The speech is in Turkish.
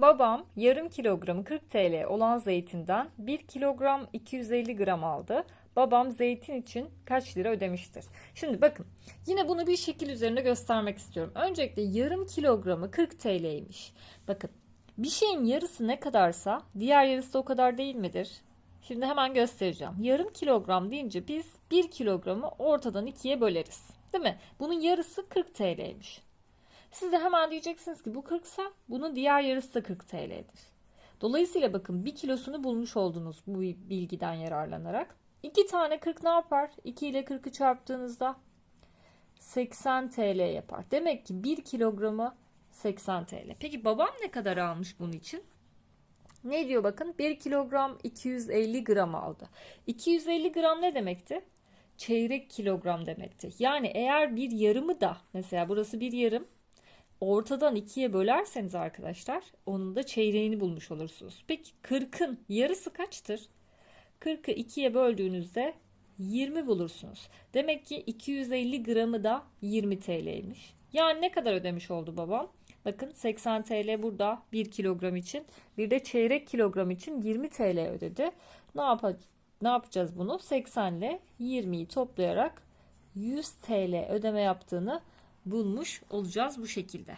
Babam yarım kilogramı 40 TL olan zeytinden 1 kilogram 250 gram aldı. Babam zeytin için kaç lira ödemiştir? Şimdi bakın yine bunu bir şekil üzerinde göstermek istiyorum. Öncelikle yarım kilogramı 40 TL'ymiş. Bakın bir şeyin yarısı ne kadarsa diğer yarısı da o kadar değil midir? Şimdi hemen göstereceğim. Yarım kilogram deyince biz 1 kilogramı ortadan ikiye böleriz. Değil mi? Bunun yarısı 40 TL'ymiş. Siz de hemen diyeceksiniz ki bu 40 sa bunun diğer yarısı da 40 TL'dir. Dolayısıyla bakın bir kilosunu bulmuş oldunuz bu bilgiden yararlanarak. 2 tane 40 ne yapar? 2 ile 40'ı çarptığınızda 80 TL yapar. Demek ki 1 kilogramı 80 TL. Peki babam ne kadar almış bunun için? Ne diyor bakın 1 kilogram 250 gram aldı. 250 gram ne demekti? Çeyrek kilogram demekti. Yani eğer bir yarımı da mesela burası bir yarım ortadan ikiye bölerseniz arkadaşlar onun da çeyreğini bulmuş olursunuz. Peki 40'ın yarısı kaçtır? 40'ı ikiye böldüğünüzde 20 bulursunuz. Demek ki 250 gramı da 20 TL'ymiş. Yani ne kadar ödemiş oldu babam? Bakın 80 TL burada 1 kilogram için. Bir de çeyrek kilogram için 20 TL ödedi. Ne, yap ne yapacağız bunu? 80 ile 20'yi toplayarak 100 TL ödeme yaptığını bulmuş olacağız bu şekilde.